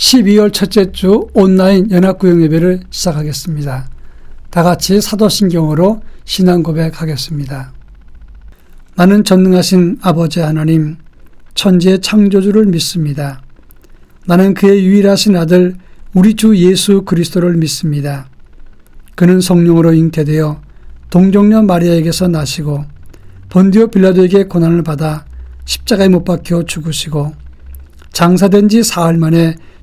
12월 첫째 주 온라인 연합구역 예배를 시작하겠습니다. 다 같이 사도신경으로 신앙 고백하겠습니다. 나는 전능하신 아버지 하나님, 천지의 창조주를 믿습니다. 나는 그의 유일하신 아들, 우리 주 예수 그리스도를 믿습니다. 그는 성령으로 잉태되어 동정녀 마리아에게서 나시고 본디오 빌라도에게 고난을 받아 십자가에 못 박혀 죽으시고 장사된 지 사흘 만에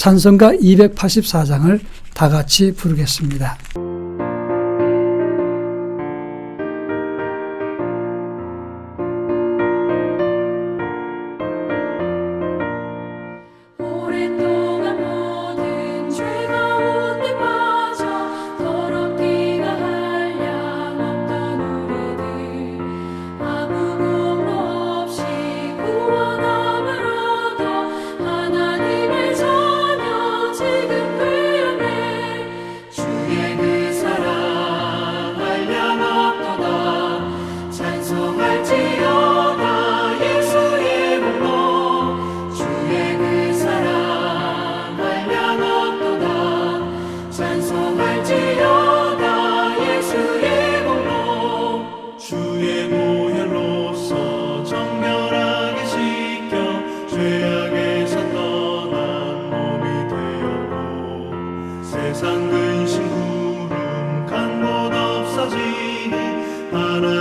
찬송가 284장을 다 같이 부르겠습니다. 하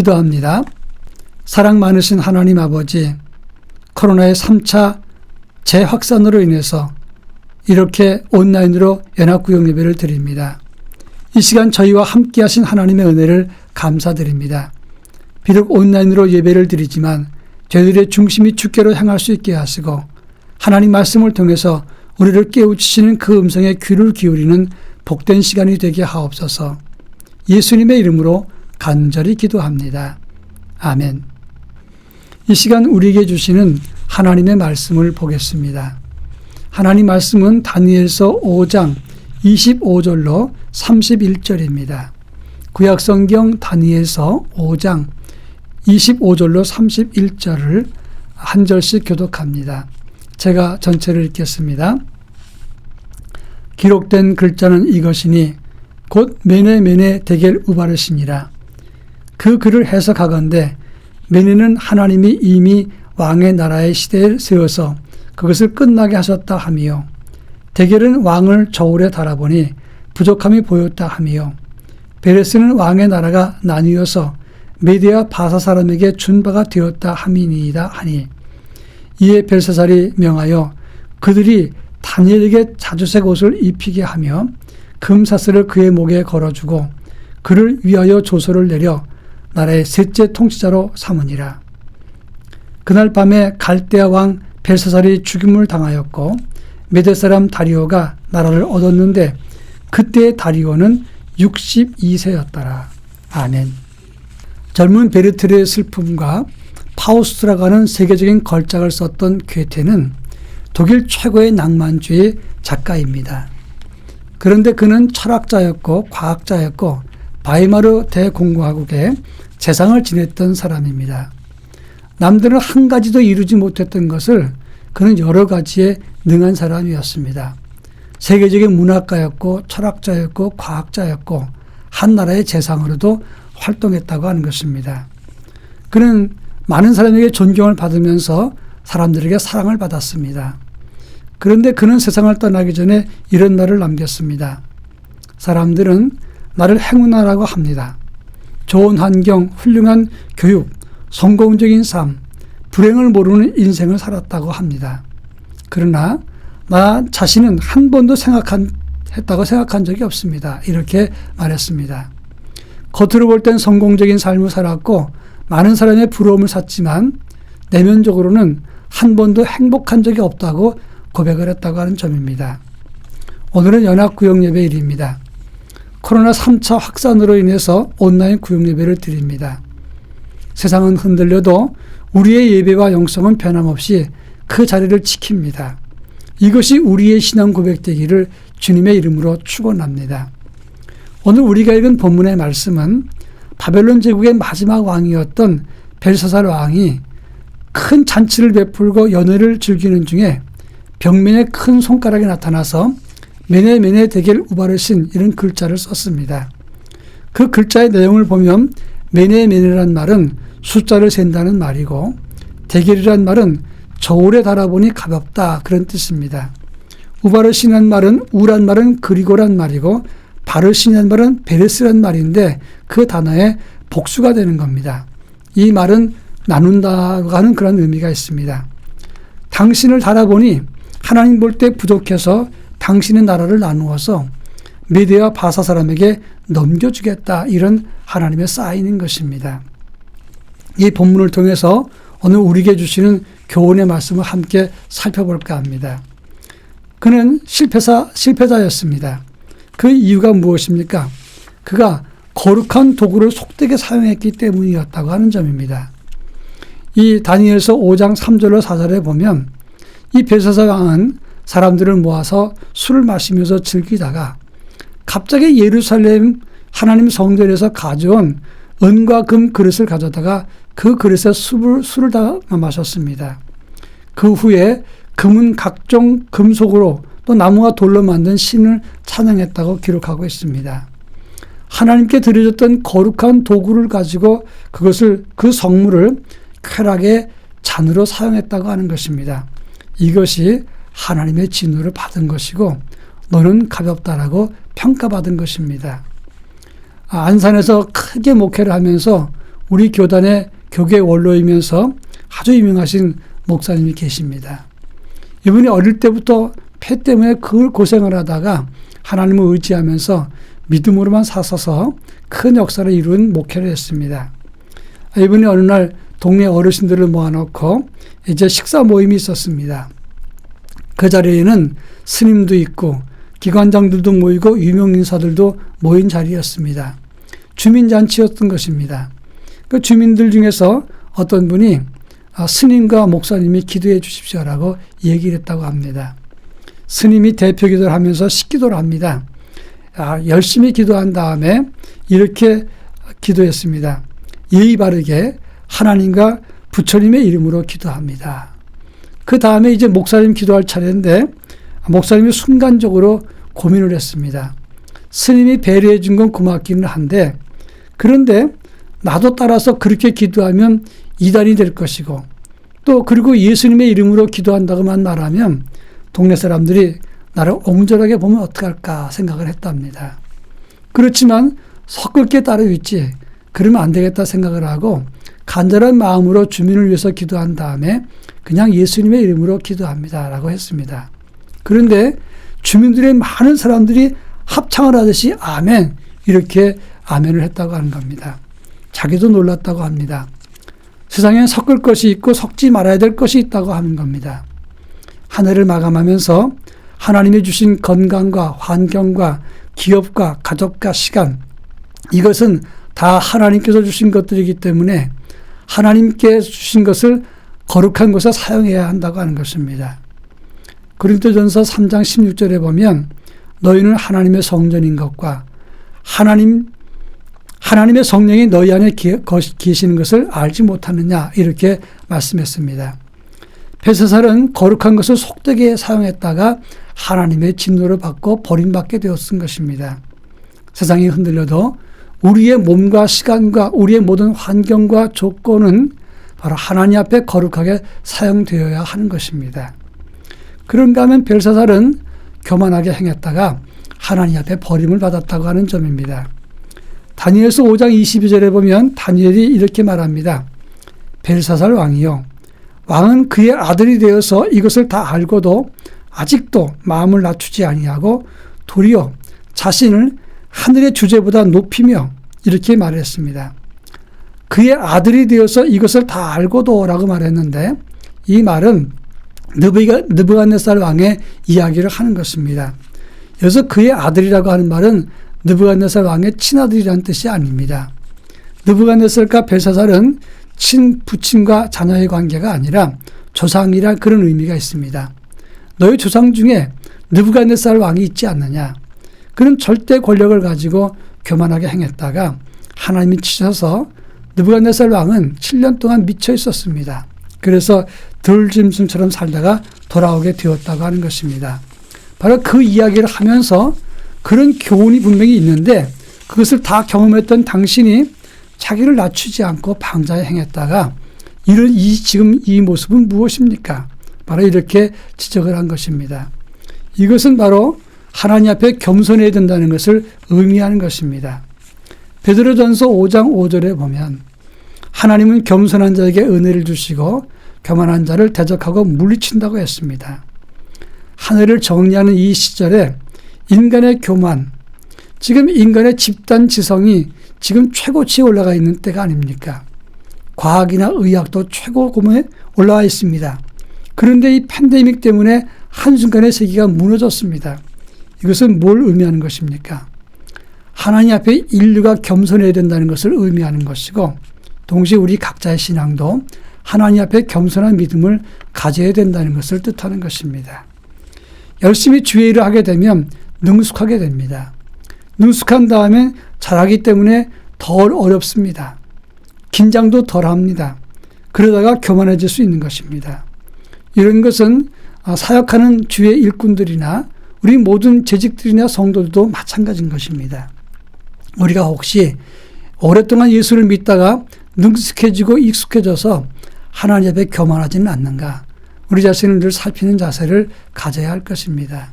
기도합니다. 사랑 많으신 하나님 아버지, 코로나의 3차 재확산으로 인해서 이렇게 온라인으로 연합구역 예배를 드립니다. 이 시간 저희와 함께 하신 하나님의 은혜를 감사드립니다. 비록 온라인으로 예배를 드리지만 저희들의 중심이 주께로 향할 수 있게 하시고 하나님 말씀을 통해서 우리를 깨우치시는 그 음성에 귀를 기울이는 복된 시간이 되게 하옵소서 예수님의 이름으로 간절히 기도합니다. 아멘. 이 시간 우리에게 주시는 하나님의 말씀을 보겠습니다. 하나님 말씀은 다니엘서 5장 25절로 31절입니다. 구약성경 다니엘서 5장 25절로 31절을 한 절씩 교독합니다. 제가 전체를 읽겠습니다. 기록된 글자는 이것이니 곧 메네메네 데겔 우바르시니라. 그 글을 해석하건대 메네는 하나님이 이미 왕의 나라의 시대에 세워서 그것을 끝나게 하셨다 하며 데겔은 왕을 저울에 달아보니 부족함이 보였다 하며 베레스는 왕의 나라가 나뉘어서 메디아 바사 사람에게 준 바가 되었다 함이니이다 하니 이에 벨사살이 명하여 그들이 다니엘에게 자주색 옷을 입히게 하며 금사슬을 그의 목에 걸어주고 그를 위하여 조서를 내려 나라의 셋째 통치자로 삼으니라. 그날 밤에 갈대아 왕 벨사살이 죽임을 당하였고 메대 사람 다리오가 나라를 얻었는데 그때 다리오는 62세였더라. 아멘. 젊은 베르트르의 슬픔과 파우스트라고 하는 세계적인 걸작을 썼던 괴테는 독일 최고의 낭만주의 작가입니다. 그런데 그는 철학자였고 과학자였고 바이마르 대공화국에 재상을 지냈던 사람입니다. 남들은 한 가지도 이루지 못했던 것을 그는 여러 가지에 능한 사람이었습니다. 세계적인 문학가였고 철학자였고 과학자였고 한 나라의 재상으로도 활동했다고 하는 것입니다. 그는 많은 사람에게 존경을 받으면서 사람들에게 사랑을 받았습니다. 그런데 그는 세상을 떠나기 전에 이런 말을 남겼습니다. 사람들은 나를 행운아라고 합니다. 좋은 환경, 훌륭한 교육, 성공적인 삶, 불행을 모르는 인생을 살았다고 합니다. 그러나 나 자신은 한 번도 생각한 했다고 생각한 적이 없습니다. 이렇게 말했습니다. 겉으로 볼 땐 성공적인 삶을 살았고 많은 사람의 부러움을 샀지만 내면적으로는 한 번도 행복한 적이 없다고 고백을 했다고 하는 점입니다. 오늘은 연합구역 예배일입니다. 코로나 3차 확산으로 인해서 온라인 구역 예배를 드립니다. 세상은 흔들려도 우리의 예배와 영성은 변함없이 그 자리를 지킵니다. 이것이 우리의 신앙 고백되기를 주님의 이름으로 축원합니다. 오늘 우리가 읽은 본문의 말씀은 바벨론 제국의 마지막 왕이었던 벨사살 왕이 큰 잔치를 베풀고 연회를 즐기는 중에 벽면에 큰 손가락이 나타나서 메네 대겔 우바르신 이런 글자를 썼습니다. 그 글자의 내용을 보면 메네 메네란 말은 숫자를 센다는 말이고 대겔이란 말은 저울에 달아보니 가볍다 그런 뜻입니다. 우바르신한 말은 우란 말은 그리고란 말이고 바르신한 말은 베레스란 말인데 그 단어의 복수가 되는 겁니다. 이 말은 나눈다고 하는 그런 의미가 있습니다. 당신을 달아보니 하나님 볼 때 부족해서 당신의 나라를 나누어서 메대와 바사 사람에게 넘겨주겠다 이런 하나님의 사인인 것입니다. 이 본문을 통해서 오늘 우리에게 주시는 교훈의 말씀을 함께 살펴볼까 합니다. 그는 실패사, 실패자였습니다. 그 이유가 무엇입니까? 그가 거룩한 도구를 속되게 사용했기 때문이었다고 하는 점입니다. 이 다니엘서 5장 3절로 4절에 보면 이 벨사사 왕은 사람들을 모아서 술을 마시면서 즐기다가 갑자기 예루살렘 하나님 성전에서 가져온 은과 금 그릇을 가져다가 그 그릇에 술을, 술을 다 마셨습니다. 그 후에 금은 각종 금속으로 또 나무와 돌로 만든 신을 찬양했다고 기록하고 있습니다. 하나님께 드려졌던 거룩한 도구를 가지고 그것을 그 성물을 쾌락의 잔으로 사용했다고 하는 것입니다. 이것이 하나님의 진노를 받은 것이고 너는 가볍다라고 평가받은 것입니다. 아, 안산에서 크게 목회를 하면서 우리 교단의 교계 원로이면서 아주 유명하신 목사님이 계십니다. 이분이 어릴 때부터 폐 때문에 그걸 고생을 하다가 하나님을 의지하면서 믿음으로만 사서서 큰 역사를 이룬 목회를 했습니다. 이분이 어느 날 동네 어르신들을 모아놓고 이제 식사 모임이 있었습니다. 그 자리에는 스님도 있고 기관장들도 모이고 유명 인사들도 모인 자리였습니다. 주민잔치였던 것입니다. 그 주민들 중에서 어떤 분이 아, 스님과 목사님이 기도해 주십시오라고 얘기를 했다고 합니다. 스님이 대표 기도를 하면서 식기도를 합니다. 아, 열심히 기도한 다음에 이렇게 기도했습니다. 예의 바르게 하나님과 부처님의 이름으로 기도합니다. 그 다음에 이제 목사님 기도할 차례인데 목사님이 순간적으로 고민을 했습니다. 스님이 배려해 준 건 고맙기는 한데 그런데 나도 따라서 그렇게 기도하면 이단이 될 것이고 또 그리고 예수님의 이름으로 기도한다고만 말하면 동네 사람들이 나를 옹졸하게 보면 어떡할까 생각을 했답니다. 그렇지만 섞을 게 따로 있지. 그러면 안 되겠다 생각을 하고 간절한 마음으로 주민을 위해서 기도한 다음에 그냥 예수님의 이름으로 기도합니다라고 했습니다. 그런데 주민들의 많은 사람들이 합창을 하듯이 아멘 이렇게 아멘을 했다고 하는 겁니다. 자기도 놀랐다고 합니다. 세상엔 섞을 것이 있고 섞지 말아야 될 것이 있다고 하는 겁니다. 한 해를 마감하면서 하나님이 주신 건강과 환경과 기업과 가족과 시간 이것은 다 하나님께서 주신 것들이기 때문에 하나님께 주신 것을 거룩한 곳에 사용해야 한다고 하는 것입니다. 고린도전서 3장 16절에 보면 너희는 하나님의 성전인 것과 하나님 하나님의 성령이 너희 안에 계시는 것을 알지 못하느냐 이렇게 말씀했습니다. 베세살은 거룩한 것을 속되게 사용했다가 하나님의 진노를 받고 버림받게 되었은 것입니다. 세상이 흔들려도 우리의 몸과 시간과 우리의 모든 환경과 조건은 바로 하나님 앞에 거룩하게 사용되어야 하는 것입니다. 그런가 하면 벨사살은 교만하게 행했다가 하나님 앞에 버림을 받았다고 하는 점입니다. 다니엘서 5장 22절에 보면 다니엘이 이렇게 말합니다. 벨사살 왕이요. 왕은 그의 아들이 되어서 이것을 다 알고도 아직도 마음을 낮추지 아니하고 도리어 자신을 하늘의 주제보다 높이며 이렇게 말했습니다. 그의 아들이 되어서 이것을 다 알고도라고 말했는데 이 말은 느부갓네살 왕의 이야기를 하는 것입니다. 여기서 그의 아들이라고 하는 말은 느부갓네살 왕의 친아들이라는 뜻이 아닙니다. 느부갓네살과 벨사살은 친 부친과 자녀의 관계가 아니라 조상이라 그런 의미가 있습니다. 너희 조상 중에 느부갓네살 왕이 있지 않느냐? 그는 절대 권력을 가지고 교만하게 행했다가 하나님이 치셔서 느부갓네살 왕은 7년 동안 미쳐 있었습니다. 그래서 들짐승처럼 살다가 돌아오게 되었다고 하는 것입니다. 바로 그 이야기를 하면서 그런 교훈이 분명히 있는데 그것을 다 경험했던 당신이 자기를 낮추지 않고 방자에 행했다가 이런 이 지금 이 모습은 무엇입니까? 바로 이렇게 지적을 한 것입니다. 이것은 바로 하나님 앞에 겸손해야 된다는 것을 의미하는 것입니다. 베드로전서 5장 5절에 보면 하나님은 겸손한 자에게 은혜를 주시고 교만한 자를 대적하고 물리친다고 했습니다. 하늘을 정리하는 이 시절에 인간의 교만, 지금 인간의 집단 지성이 지금 최고치에 올라가 있는 때가 아닙니까? 과학이나 의학도 최고금에 올라와 있습니다. 그런데 이 팬데믹 때문에 한순간에 세계가 무너졌습니다. 이것은 뭘 의미하는 것입니까? 하나님 앞에 인류가 겸손해야 된다는 것을 의미하는 것이고 동시에 우리 각자의 신앙도 하나님 앞에 겸손한 믿음을 가져야 된다는 것을 뜻하는 것입니다. 열심히 주의 일을 하게 되면 능숙하게 됩니다. 능숙한 다음에 잘하기 때문에 덜 어렵습니다. 긴장도 덜 합니다. 그러다가 교만해질 수 있는 것입니다. 이런 것은 아, 사역하는 주의 일꾼들이나 우리 모든 재직들이나 성도들도 마찬가지인 것입니다. 우리가 혹시 오랫동안 예수를 믿다가 능숙해지고 익숙해져서 하나님 앞에 교만하지는 않는가? 우리 자신을 늘 살피는 자세를 가져야 할 것입니다.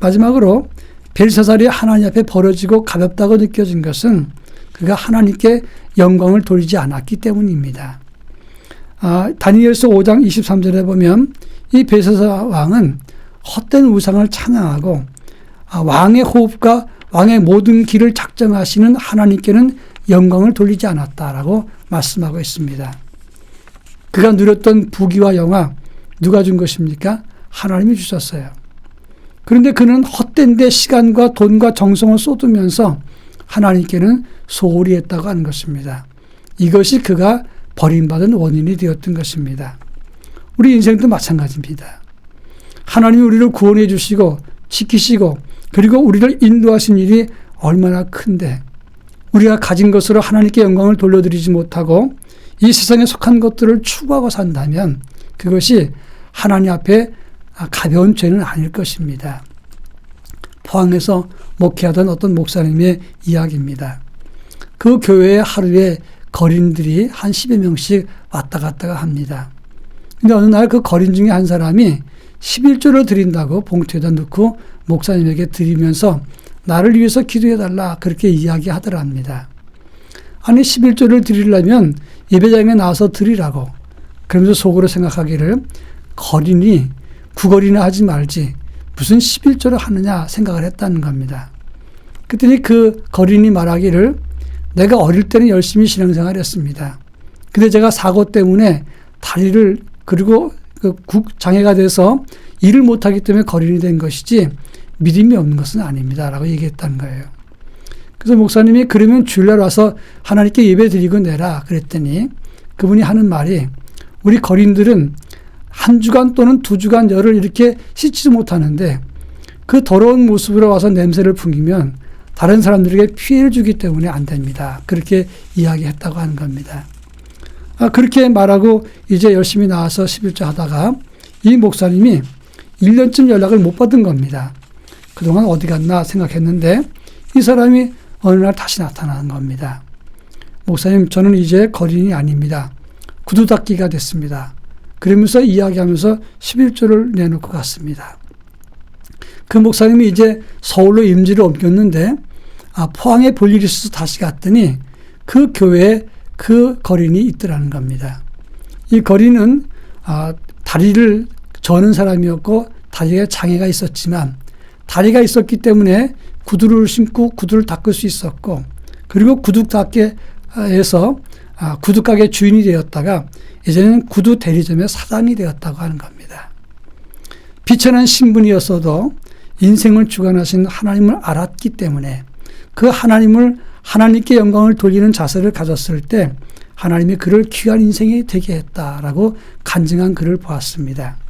마지막으로 벨사살이 하나님 앞에 버려지고 가볍다고 느껴진 것은 그가 하나님께 영광을 돌리지 않았기 때문입니다. 아, 다니엘서 5장 23절에 보면 이 벨사살 왕은 헛된 우상을 찬양하고 아, 왕의 호흡과 왕의 모든 길을 작정하시는 하나님께는 영광을 돌리지 않았다라고 말씀하고 있습니다. 그가 누렸던 부귀와 영화 누가 준 것입니까? 하나님이 주셨어요. 그런데 그는 헛된 데 시간과 돈과 정성을 쏟으면서 하나님께는 소홀히 했다고 하는 것입니다. 이것이 그가 버림받은 원인이 되었던 것입니다. 우리 인생도 마찬가지입니다. 하나님이 우리를 구원해 주시고 지키시고 그리고 우리를 인도하신 일이 얼마나 큰데 우리가 가진 것으로 하나님께 영광을 돌려드리지 못하고 이 세상에 속한 것들을 추구하고 산다면 그것이 하나님 앞에 가벼운 죄는 아닐 것입니다. 포항에서 목회하던 어떤 목사님의 이야기입니다. 그 교회에 하루에 거린들이 한 10여 명씩 왔다 갔다가 합니다. 근데 어느 날 그 거린 중에 한 사람이 11조를 드린다고 봉투에다 넣고 목사님에게 드리면서 나를 위해서 기도해달라 그렇게 이야기하더랍니다. 아니 11조를 드리려면 예배장에 나와서 드리라고 그러면서 속으로 생각하기를 거린이 구걸이나 하지 말지 무슨 11조를 하느냐 생각을 했다는 겁니다. 그랬더니 그 거린이 말하기를 내가 어릴 때는 열심히 신앙생활 했습니다. 근데 제가 사고 때문에 다리를 그리고 그 국장애가 돼서 일을 못하기 때문에 거린이 된 것이지 믿음이 없는 것은 아닙니다. 라고 얘기했다는 거예요. 그래서 목사님이 그러면 주일날 와서 하나님께 예배 드리고 내라 그랬더니 그분이 하는 말이 우리 거린들은 한 주간 또는 두 주간 열을 이렇게 씻지도 못하는데 그 더러운 모습으로 와서 냄새를 풍기면 다른 사람들에게 피해를 주기 때문에 안 됩니다. 그렇게 이야기했다고 하는 겁니다. 아, 그렇게 말하고 이제 열심히 나와서 11조 하다가 이 목사님이 1년쯤 연락을 못 받은 겁니다. 그동안 어디 갔나 생각했는데 이 사람이 어느 날 다시 나타나는 겁니다. 목사님, 저는 이제 거린이 아닙니다. 구두 닦기가 됐습니다. 그러면서 이야기하면서 11조를 내놓고 갔습니다. 그 목사님이 이제 서울로 임지를 옮겼는데 아, 포항에 볼 일이 있어서 다시 갔더니 그 교회에 그 거린이 있더라는 겁니다. 이 거린은 아, 다리를 저는 사람이었고 다리에 장애가 있었지만 다리가 있었기 때문에 구두를 신고 구두를 닦을 수 있었고 그리고 구두 닦기에서 아, 구두 가게 주인이 되었다가 이제는 구두 대리점의 사장이 되었다고 하는 겁니다. 비천한 신분이었어도 인생을 주관하신 하나님을 알았기 때문에 그 하나님을 하나님께 영광을 돌리는 자세를 가졌을 때 하나님이 그를 귀한 인생이 되게 했다라고 간증한 글을 보았습니다.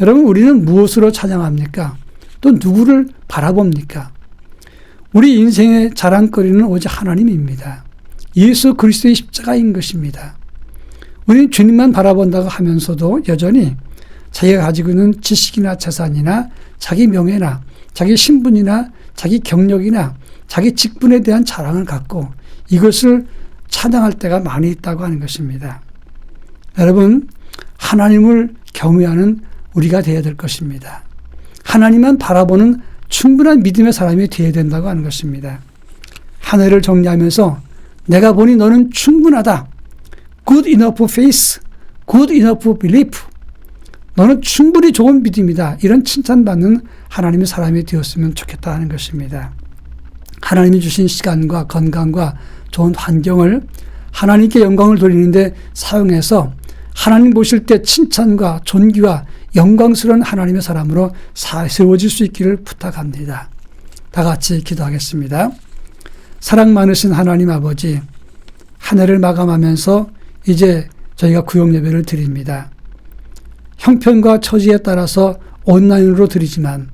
여러분 우리는 무엇으로 찬양합니까? 또 누구를 바라봅니까? 우리 인생의 자랑거리는 오직 하나님입니다. 예수 그리스도의 십자가인 것입니다. 우리는 주님만 바라본다고 하면서도 여전히 자기가 가지고 있는 지식이나 재산이나 자기 명예나 자기 신분이나 자기 경력이나 자기 직분에 대한 자랑을 갖고 이것을 찬양할 때가 많이 있다고 하는 것입니다. 여러분, 하나님을 경외하는 우리가 되어야 될 것입니다. 하나님만 바라보는 충분한 믿음의 사람이 되어야 된다고 하는 것입니다. 한 해를 정리하면서 내가 보니 너는 충분하다. Good enough faith, good enough belief. 너는 충분히 좋은 믿음이다. 이런 칭찬받는 하나님의 사람이 되었으면 좋겠다 하는 것입니다. 하나님이 주신 시간과 건강과 좋은 환경을 하나님께 영광을 돌리는데 사용해서 하나님 보실 때 칭찬과 존귀와 영광스러운 하나님의 사람으로 세워질 수 있기를 부탁합니다. 다 같이 기도하겠습니다. 사랑 많으신 하나님 아버지, 한 해를 마감하면서 이제 저희가 구역 예배를 드립니다. 형편과 처지에 따라서 온라인으로 드리지만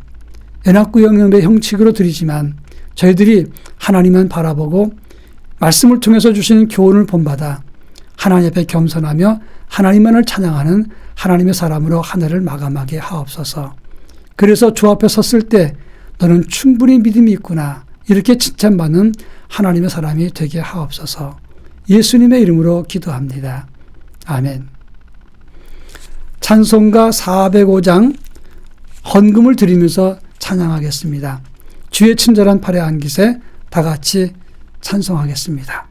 연합구역연배 형식으로 드리지만 저희들이 하나님만 바라보고 말씀을 통해서 주시는 교훈을 본받아 하나님 앞에 겸손하며 하나님만을 찬양하는 하나님의 사람으로 한 해를 마감하게 하옵소서. 그래서 주 앞에 섰을 때 너는 충분히 믿음이 있구나 이렇게 칭찬받는 하나님의 사람이 되게 하옵소서. 예수님의 이름으로 기도합니다. 아멘. 찬송가 405장 헌금을 드리면서 찬양하겠습니다. 주의 친절한 팔에 안기세 다 같이 찬송하겠습니다.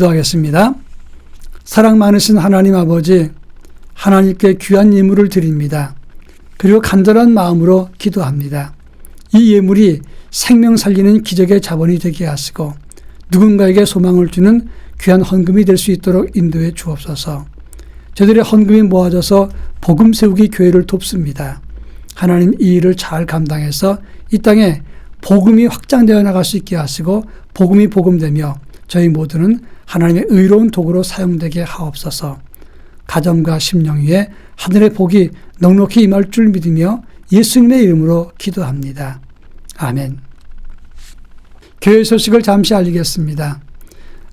기도하겠습니다. 사랑 많으신 하나님 아버지, 하나님께 귀한 예물을 드립니다. 그리고 간절한 마음으로 기도합니다. 이 예물이 생명 살리는 기적의 자본이 되게 하시고 누군가에게 소망을 주는 귀한 헌금이 될 수 있도록 인도해 주옵소서. 저들의 헌금이 모아져서 복음 세우기 교회를 돕습니다. 하나님 이 일을 잘 감당해서 이 땅에 복음이 확장되어 나갈 수 있게 하시고 복음이 복음되며 저희 모두는 하나님의 의로운 도구로 사용되게 하옵소서. 가정과 심령 위에 하늘의 복이 넉넉히 임할 줄 믿으며 예수님의 이름으로 기도합니다. 아멘. 교회 소식을 잠시 알리겠습니다.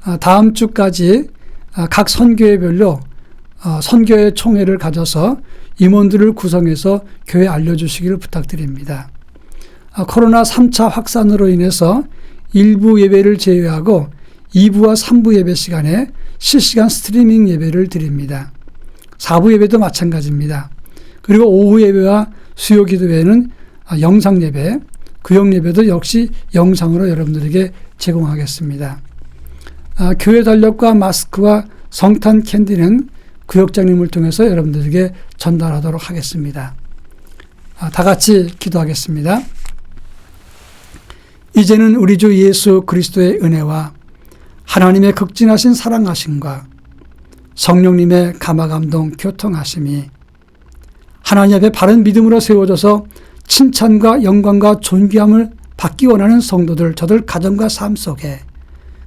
아, 다음 주까지 아, 각 선교회별로 어, 선교회 총회를 가져서 임원들을 구성해서 교회 알려주시기를 부탁드립니다. 아, 코로나 3차 확산으로 인해서 일부 예배를 제외하고 2부와 3부 예배 시간에 실시간 스트리밍 예배를 드립니다. 4부 예배도 마찬가지입니다. 그리고 오후 예배와 수요 기도회는 아, 영상 예배, 구역 예배도 역시 영상으로 여러분들에게 제공하겠습니다. 아, 교회 달력과 마스크와 성탄 캔디는 구역장님을 통해서 여러분들에게 전달하도록 하겠습니다. 아, 다 같이 기도하겠습니다. 이제는 우리 주 예수 그리스도의 은혜와 하나님의 극진하신 사랑하심과 성령님의 감화감동 교통하심이 하나님 앞에 바른 믿음으로 세워져서 칭찬과 영광과 존귀함을 받기 원하는 성도들 저들 가정과 삶 속에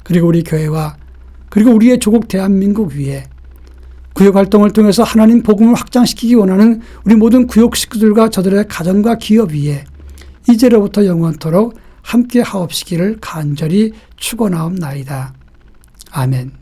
그리고 우리 교회와 그리고 우리의 조국 대한민국 위에 구역 활동을 통해서 하나님 복음을 확장시키기 원하는 우리 모든 구역 식구들과 저들의 가정과 기업 위에 이제로부터 영원토록 함께 하옵시기를 간절히 축원하옵나이다. 아멘.